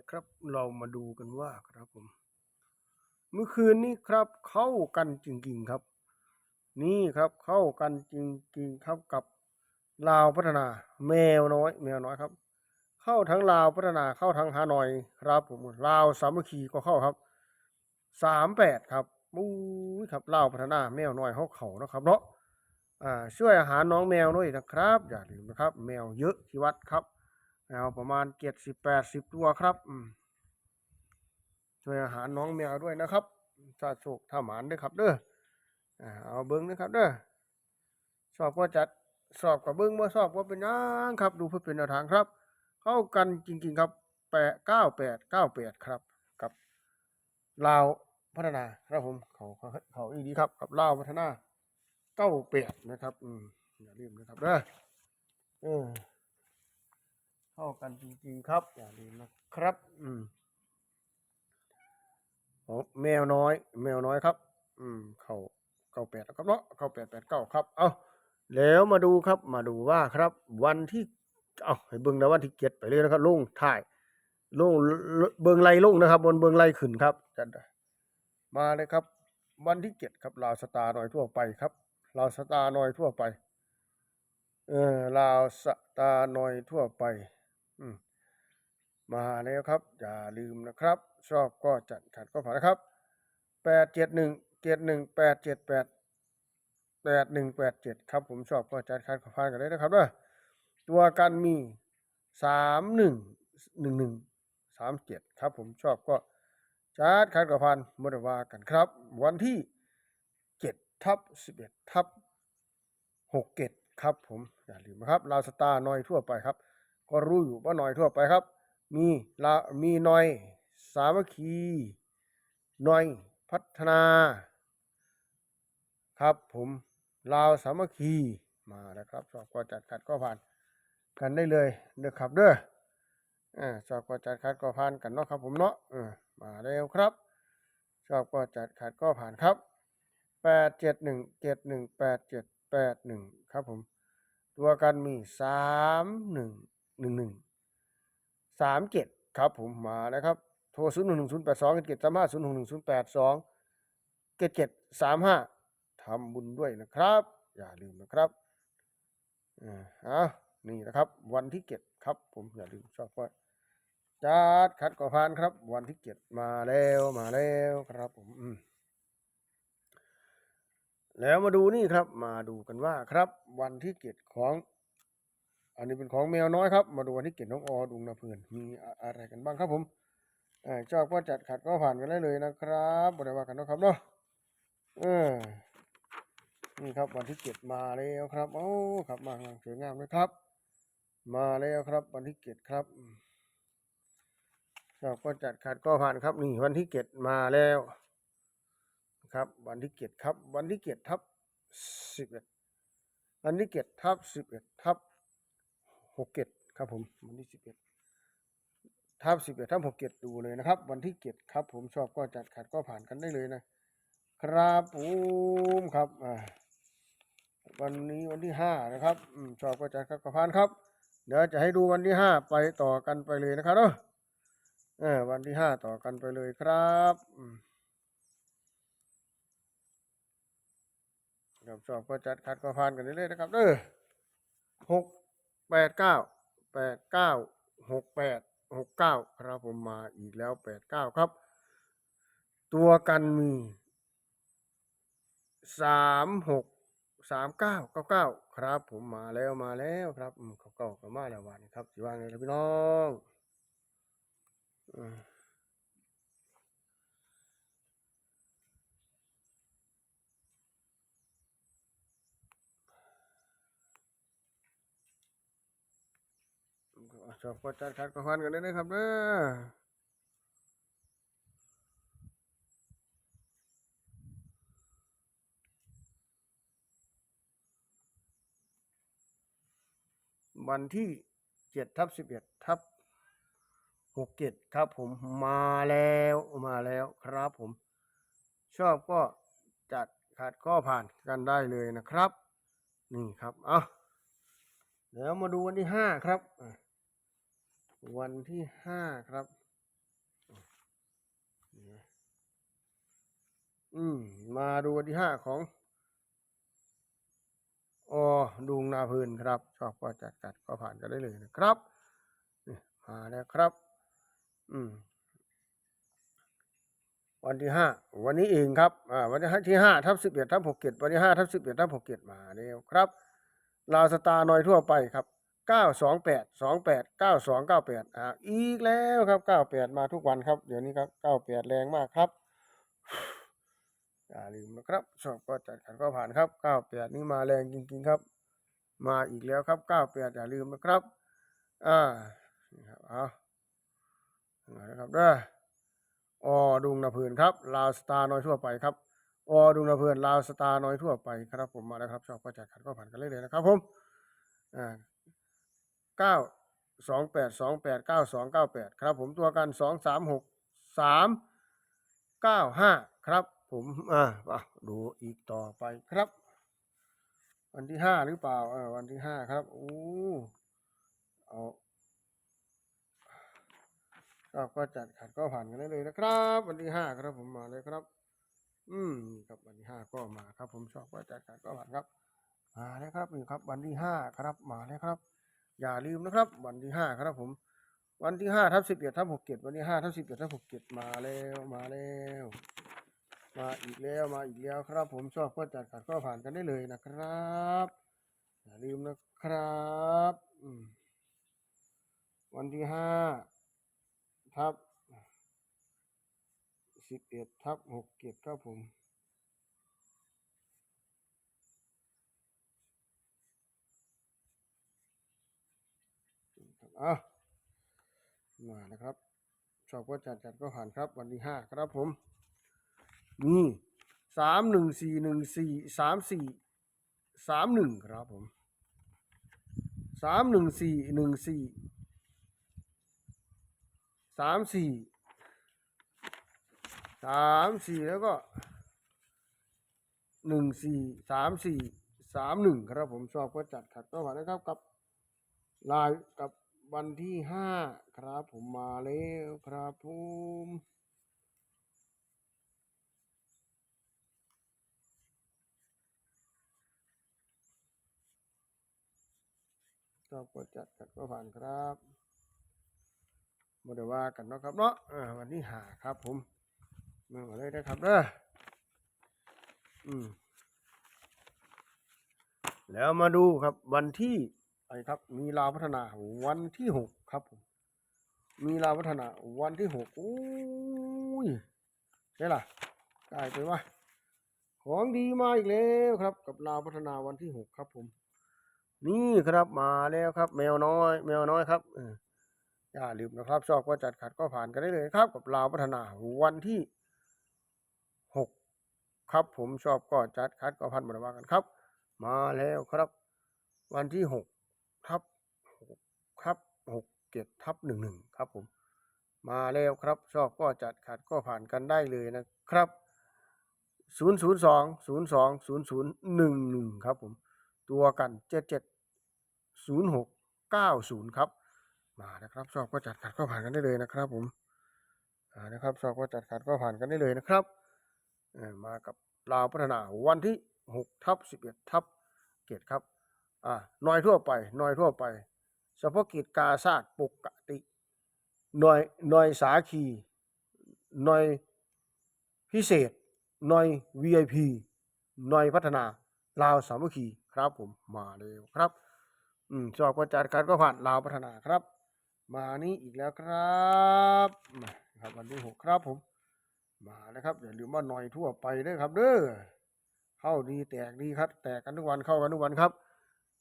นะครับ เรามาดูกันว่าครับผม เมื่อคืนนี้ครับ เข้ากันจริงๆครับ นี่ครับเข้ากันจริงๆครับกับลาวพัฒนา แมวน้อย แมวน้อยครับ เข้าทั้งลาวพัฒนาเข้าทั้งฮานอยครับผมลาวสามัคคีก็เข้าครับสามแปดครับบู๊ยครับลาวพัฒนาแมวน้อยเขาเขานะครับเนาะอ่าช่วยอาหารน้องแมวด้วยนะครับ อย่าลืมนะครับ แมวเยอะที่วัดครับ แมวประมาณเจ็ดสิบแปดสิบตัวครับช่วยอาหารน้องแมวด้วยนะครับถ้าโชคถ้าหมานด้วยครับเด้อเอาเบิ้งนะครับเด้อสอบก็จัดสอบกับเบิ้งเมื่อสอบก็เป็นยังครับ ดูเพื่อเป็นแนวทางครับ เข้ากันจริง ๆ ครับแปดเก้าแปดเก้าแปดครับกับลาวพัฒนาครับผมเขาเขาเขาอีดีครับกับลาวพัฒนาเก้าแปดนะครับ อืมอย่าลืมนะครับเด้อเออ เข้ากันจริงๆครับอย่าลืมนะครับ อืมของแมวน้อย แมวน้อยครับ อืม เข้าเก้าแปดครับเนาะเข้าแปดแปดเก้าครับ เอาแล้วมาดูครับ มาดูว่าครับ วันที่ เอาให้เบิ่งนะวันที่เจ็ดไปเลยนะครับลงถ่ายลงเบิ่งไล่ลงนะครับ บนเบิ่งไล่ขึ้นครับจัดมาเลยครับ วันที่เจ็ดครับลาวสตาร์หน่อยทั่วไปครับลาวสตาร์หน่อยทั่วไป เออลาวสตาร์หน่อยทั่วไปอื มาแล้วครับ อย่าลืมนะครับ ชอบก็จัดขัดก็ผ่านนะครับแปดเจ็ดหนึ่งเจ็ดหนึ่งแปดเจ็ดแปดแปดหนึ่งแปดเจ็ดครับ ผมชอบก็จัดขัดก็ผ่านกันเลยนะครับเด้อตัวกันมีสามหนึ่งหนึ่งหนึ่งสามเจ็ดครับ ผมชอบก็จัดขัดก็ผ่านมดว่ากันครับ วันที่เจ็ดทับสิบเอ็ดทับหกเจ็ดครับผมอย่าลืมนะครับลาวสตาร์น้อยทั่วไปครับ ก็รู้อยู่ว่าหน้อยทั่วไปครับ มีละมีหน่อย สามัคคีหน่อยพัฒนา ครับผมลาวสามัคคีมาแล้วครับสอบก็จัดขัดก็ผ่านกันได้เลยเด้อครับเด้ออ่าสอบก็จัดขัดก็ผ่านกันเนาะครับผมเนาะเออมาแล้วครับสอบก็จัดขัดก็ผ่านครับแปดเจ็ดหนึ่งเจ็ดหนึ่งแปดเจ็ดแปดหนึ่งครับผม ตัวกันมีสามหนึ่ง หนึ่งหนึ่งสามเจ็ดครับผมมาแล้วครับ โทรศูนย์หนึ่งหนึ่งศูนย์แปดสองเจ็ดสามห้าศูนย์หนึ่งหนึ่งศูนย์แปดสองเจ็ดเจ็ดสามห้าทำบุญด้วยนะครับ อย่าลืมนะครับอ่าอะนี่นะครับ วันที่เจ็ดครับ ผมอย่าลืมชอบก็จัดคัดก่อพานครับ วันที่เจ็ดมาแล้วมาแล้วครับผมอืมแล้วมาดูนี่ครับ มาดูกันว่าครับ วันที่เจ็ดของ อันนี้เป็นของแมวน้อยครับ มาดูวันที่เก็บน้องออดุงนาเพื่อนมีอะไรกันบ้างครับผมอ่าชอบก็จัดขัดก็ผ่านกันได้เลยนะครับบริวากันนะครับเนาะเออนี่ครับวันที่เจ็ดมาแล้วครับโอ้ครับมาอย่างสวยงามเลยครับ มาแล้วครับวันที่เจ็ดครับชอบก็จัดขัดก็ผ่านครับนี่วันที่เจ็ดมาแล้วครับวันที่เจ็ดครับ วันที่เจ็ดทับสิบเอ็ดวันที่เจ็ดทับสิบเอ็ดทับ หกเกตครับผมวันที่สิบเอ็ดทับสิบเอ็ดทับหกเกตดูเลยนะครับ วันที่เกตครับ ผมชอบก็จัดขัดก็ผ่านกันได้เลยนะครับผมครับอ่าวันนี้วันที่ห้านะครับอืมชอบก็จัดขัดก็ผ่านครับ เดี๋ยวจะให้ดูวันที่ห้าไปต่อกันไปเลยนะครับเนาะเออวันที่ห้าต่อกันไปเลยครับครับชอบก็จัดขัดก็ผ่านกันได้เลยนะครับเด้อหก แปดเก้าแปดเก้าหกแปดหกเก้าครับผมมาอีกแล้วแปดเก้าครับ ตัวกันมีสามหกสามเก้าเก้าเก้าครับ ผมมาแล้วมาแล้วครับอืมเขาเก้าก็มาแล้ววันครับสิว่าไงล่ะพี่น้อง ชอบกดจัดขัดกระพันกันเลยนะครับเด้อวันที่เจ็ดทับสิบเอ็ดทับหกเจ็ดครับผมมาแล้วมาแล้วครับผม ชอบก็จัดขัดก็ผ่านกันได้เลยนะครับ นี่ครับ เอาเดี๋ยวมาดูวันที่ห้าครับอ วันที่ห้าครับ อืม มาดูวันที่ห้าของอ๋อดุงนาพืนครับ ชอบก็จัดกัดก็ผ่านกันได้เลยนะครับมาแล้วครับ อืม วันที่ห้าวันนี้เองครับอ่าวันที่ห้าทับสิบเอ็ดทับหกเกตวันที่ห้าทับสิบเอ็ดทับหกเกตมาแล้วครับลาสตาร์นอยทั่วไปครับ ก้าสองแปดสองแปดเก้าสองเก้าแปดอ่าอีกแล้วครับเก้าแปดมาทุกวันครับ เดี๋ยวนี้ครับเก้าแปดแรงมากครับอย่าลืมนะครับชอบก็จัดกันก็ผ่านครับเก้าแปดนี่มาแรงจริงๆครับ มาอีกแล้วครับเก้าแปดอย่าลืมนะครับอ่านี่ครับเอามาแล้วครับเด้ออดุงนาเพลินครับลาวสตาร์น้อยทั่วไปครับอดุงนาเพลินลาวสตาร์น้อยทั่วไปครับผมมาแล้วครับชอบก็จัดกันก็ผ่านกันเลยเลยนะครับผมอ่า เก้าสองแปดสองแปดเก้าสองเก้าแปดครับผมตัวกันสองสามหกสามเก้าห้าครับผมอ่าดูอีกต่อไปครับ วันที่ห้าหรือเปล่าอ่าวันที่ห้าครับโอ้เอาก็ก็จัดขัดก็ผ่านกันได้เลยนะครับ วันที่ห้าครับผมมาเลยครับ อืมครับวันที่ห้าก็มาครับ ผมชอบก็จัดขัดก็ผ่านครับ มาแล้วครับนี่ครับ วันที่ห้าครับมาแล้วครับ อย่าลืมนะครับ วันที่ห้าครับผม วันที่ห้าทับสิบเอ็ดทับหกเจ็ดวันที่ห้าทับสิบเอ็ดทับหกเจ็ดมาแล้วมาแล้ว มาอีกแล้วมาอีกแล้วครับ ผมชอบก็จัดขัดก็ผ่านกันได้เลยนะครับ อย่าลืมนะครับวันที่ห้าทับสิบเอ็ดทับหกเจ็ดครับผมครับ อะมานะครับ ชอบก็จัดจัดก็ผ่านครับ วันที่ห้าครับผมนี่สามหนึ่งสี่หนึ่งสี่สามสี่สามหนึ่งครับผมสามหนึ่งสี่หนึ่งสี่สามสี่สามสี่แล้วก็หนึ่งสี่สามสี่สามหนึ่งครับผมชอบก็จัดขัดก็ผ่านนะครับกับลายกับ วันที่ห้าครับผมมาแล้วครับผมชอบก็จัดขัดก็ผ่านครับบ่ได้ว่ากันเนาะครับเนาะวันนี้หาครับผมมาเลยนะครับเด้ออืมแล้วมาดูครับวันที่ ไรครับ มีลาวพัฒนาวันที่หกครับผมมีลาวพัฒนาวันที่หกโอ้ยใช่ล่ะกลายไปว่า ของดีมาอีกแล้วครับ กับลาวพัฒนาวันที่หกครับผม นี่ครับมาแล้วครับ แมวน้อย แมวน้อยครับอย่าลืมนะครับชอบก็จัดขัดก็ผ่านกันได้เลยครับ กับลาวพัฒนาวันที่หกครับ ผมชอบก็จัดคัดก็พันบริวากันครับ มาแล้วครับ วันที่หก หกเจ็ดทับหนึ่งหนึ่งครับผม มาแล้วครับ ชอบก็จัดขัดก็ผ่านกันได้เลยนะครับศูนย์ศูนย์สองศูนย์สองศูนย์ศูนย์หนึ่งหนึ่งครับผม ตัวกันเจ็ดเจ็ดศูนย์หกเก้าศูนย์ครับ มานะครับ ชอบก็จัดขัดก็ผ่านกันได้เลยนะครับผมอ่านะครับชอบก็จัดขัดก็ผ่านกันได้เลยนะครับเอ่อมากับลาวพัฒนาวันที่หกทับสิบเอ็ดทับเกตครับอ่าน่อยทั่วไปน่อยทั่วไป เฉพาะกิจกาซาดปกติ หน่อยหน่อยสาคีหน่อยพิเศษหน่อย VIP หน่อยพัฒนาลาวสามัคคีครับผมมาเร็วครับอืมชอบก็จัดการก็ผ่านลาวพัฒนาครับ มานี้อีกแล้วครับมาครับวันที่หกครับผม มานะครับอย่าลืมว่าหน่อยทั่วไปเด้อครับเด้อเข้าดีแตกดีครับ แตกกันทุกวันเข้ากันทุกวันครับ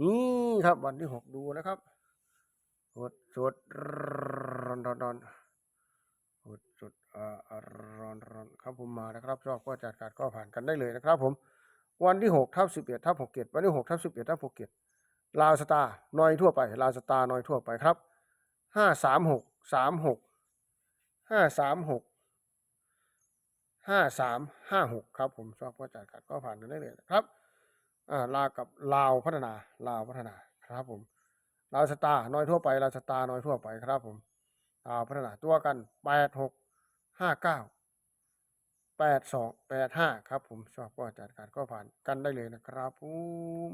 นี่ครับวันที่หกดูนะครับ สดสดร้อนร้อนร้อนสดสดอ่าร้อนร้อนครับผมมานะครับชอบก็จัดการก็ผ่านกันได้เลยนะครับ ผม วันที่หกทับสิบเอ็ดทับหกเจ็ดวันที่หกทับสิบเอ็ดทับหกเจ็ดลาวสตาร์นอยทั่วไปลาวสตาร์นอยทั่วไปครับห้าสามหกสามหกห้าสามหกห้าสามห้าหกครับ ผมชอบก็จัดขัดก็ผ่านกันได้เลยนะครับอ่าลากับลาวพัฒนาลาวพัฒนาครับผม ลาวสตาร์นอยทั่วไปลาวสตาร์นอยทั่วไปครับผมลาวพัฒนาตัวกันแปดหกห้าเก้าแปดสองแปดห้าครับผมชอบก็จัดการก็ผ่านกันได้เลยนะครับผม